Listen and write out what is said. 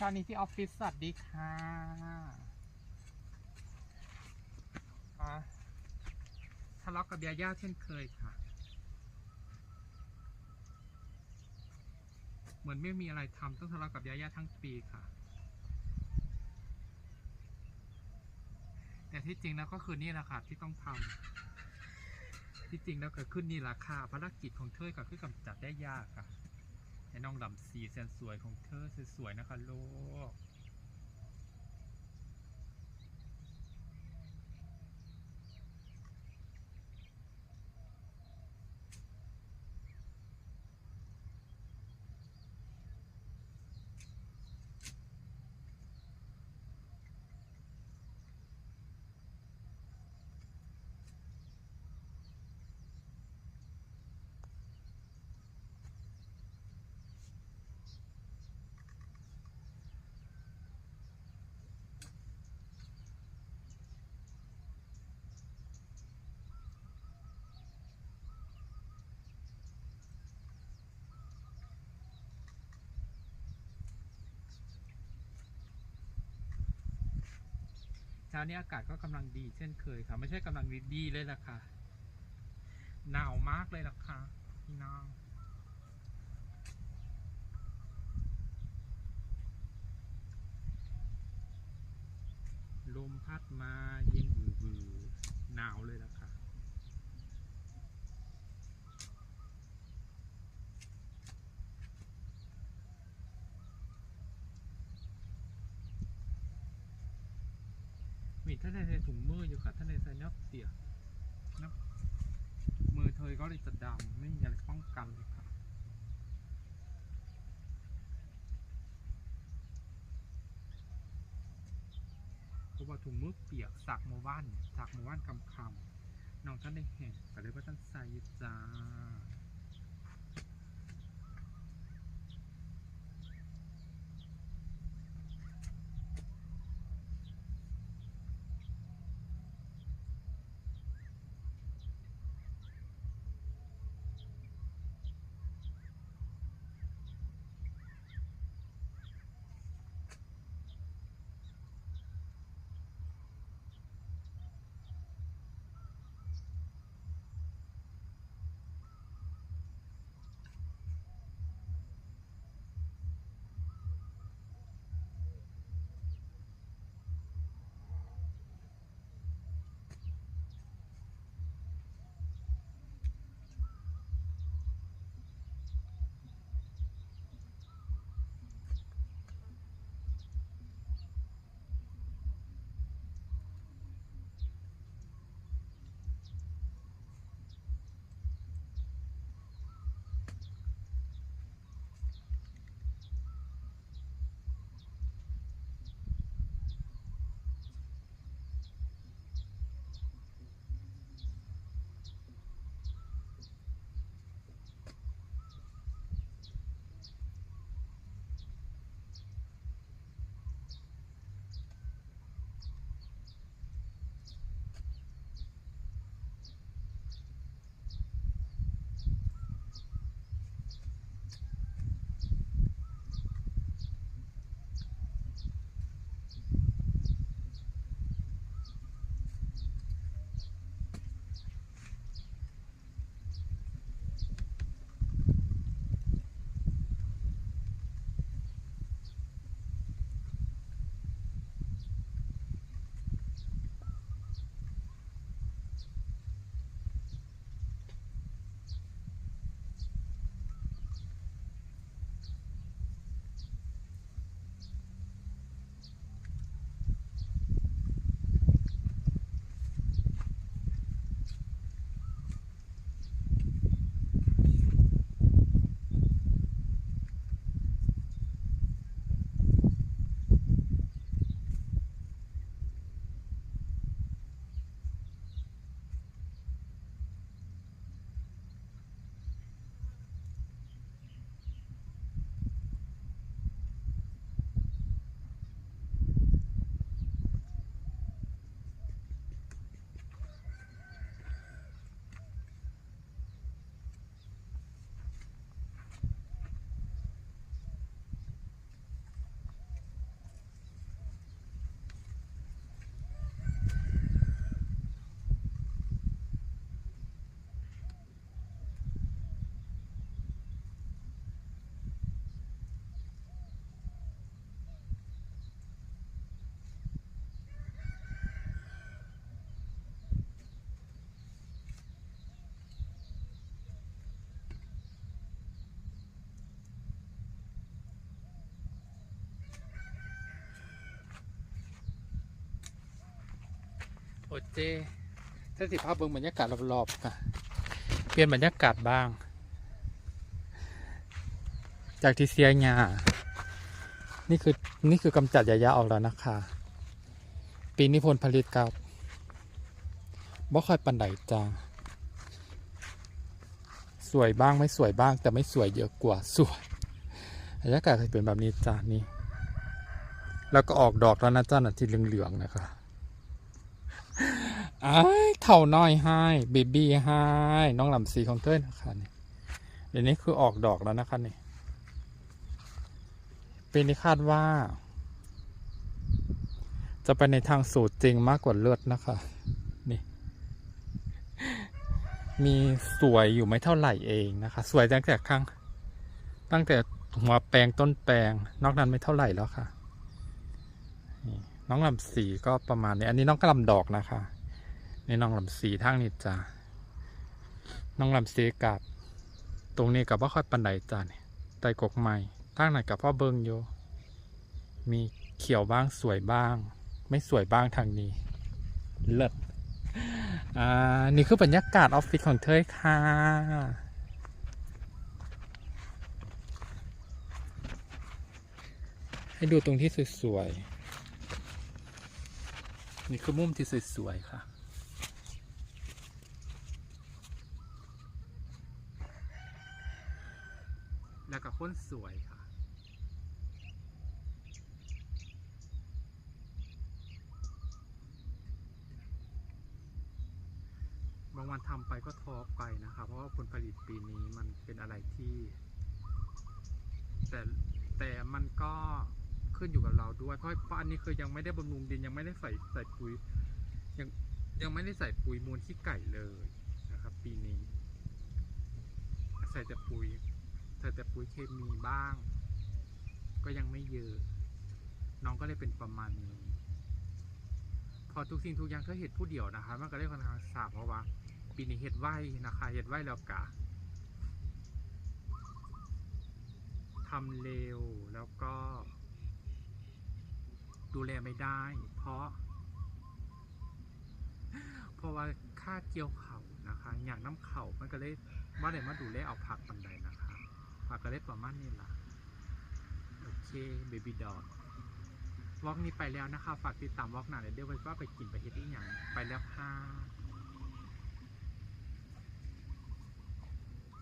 เช้านี้ที่ออฟฟิศสวัสดีค่ะอะทะเลาะกับยาย่าเช่นเคยค่ะ เหมือนไม่มีอะไรทำต้องทะเลาะกับยาย่าทั้งปีค่ะ แต่ที่จริงแล้วก็คือนี่แหละค่ะที่ต้องทำที่จริงแล้วเกิดขึ้นนี่แหละค่ะภารกิจของเธอก็คือกำจัดได้ยากค่ะ น้องลำซีแสนสวยของเธอสวยๆนะคะโลก เช้านี้อากาศก็กำลังดีเช่นเคยค่ะ ไม่ใช่กำลังดีๆเลยล่ะค่ะ หนาวมากเลยล่ะค่ะพี่น้องลมพัดมาเย็นวือๆหนาวเลยล่ะค่ะ ท่านในถุงมืออยู่ค่ะท่านในใส่นับเสียนับมือเธอก็เลยจะดำไม่มีอะไรป้องกันเลยค่ะเพราะว่าถุงมือเปียกสักโมว่านสักโมว่านคำคำน้องท่านได้เห็นก็เลยว่าท่านใส่จ้า เจ้ถ้าสิภาพเบิ่งบรรยากาศรอบๆค่ะเปลี่ยนบรรยากาศบ้าง จากที่เสียหญ้านี่คือนี่คือกำจัดหญ้าออกแล้วนะคะ ปีนี้ผลผลิตกับบ่ค่อยปันไดจ้าสวยบ้างไม่สวยบ้าง แต่ไม่สวยเยอะกว่าสวยบรรยากาศเคยเป็นแบบนี้จ้านี่แล้วก็ออกดอกแล้วนะจ้านะที่เหลืองๆนะคะ อ้ายเท่าน้อยให้เบบีให้น้องลำสีของเต้ยนะคะนี่เดี๋ยวนี้คือออกดอกแล้วนะคะนี่ปีนี้คาดว่า จะไปในทางสูตรจริงมากกว่าเลือดนะคะ นี่ มีสวยอยู่ไม่เท่าไหร่เองนะคะ สวยตั้งแต่ข้างตั้งแต่หัวแปลงต้นแปลง นอกนั้นไม่เท่าไหร่แล้วค่ะน้องลำสีก็ประมาณนี้ อันนี้น้องกระลำดอกนะคะ นี่น้องลำสีทางนี้จ้าน้องลำสีกับตรงนี้กับว่าค่อยปันไดจ้าเนี่ยไตกกใหม่ทางไหนกับพ่อเบิงอยู่มีเขียวบ้างสวยบ้าง ไม่สวยบ้างทางนี้ เลิศอ่านี่คือบรรยากาศออฟฟิศของเธอค่ะให้ดูตรงที่สวยๆ นี่คือมุมที่สวยๆ ค่ะ แล้วก็คนสวยค่ะ บางวันทำไปก็ท้อไปนะคะ เพราะว่าผลผลิตปีนี้มันเป็นอะไรที่ แต่แต่มันก็ขึ้นอยู่กับเราด้วย เพราะเพราะอันนี้คือยังไม่ได้บำรุงดินยังไม่ได้ใส่ใส่ปุ๋ยยังยังไม่ได้ใส่ปุ๋ยมูลขี้ไก่เลยนะครับ ปีนี้ ใส่แต่ปุ๋ย ใส่แต่ปุ๋ยเคมีบ้าง ก็ยังไม่เยอะ น้องก็เลยเป็นประมาณนี้ พอทุกสิ่งทุกอย่างก็เห็ดผู้เดียวนะคะ มันก็ได้ค่อนข้างสาบเพราะว่า ปีนี้เห็ดไว้นะคะ เห็ดไว้แล้วกะทำเร็วแล้วก็ ดูแลไม่ได้ เพราะ เพราะว่าค่าเกี่ยวเขานะคะ อย่างน้ำเขามันก็เลยว่าได้มาดูแลเอาผักปันใดนะคะ ผักก็เลยประมาณนี้ล่ะ โอเคเบบี้ดอ g วอกนี้ไปแล้วนะคะ ฝากติดตามวอกหน้าเลยเดี๋ยวไว้ว่าไปกินไปเฮ็ดอีกอย่าง ไปแล้วค่ะ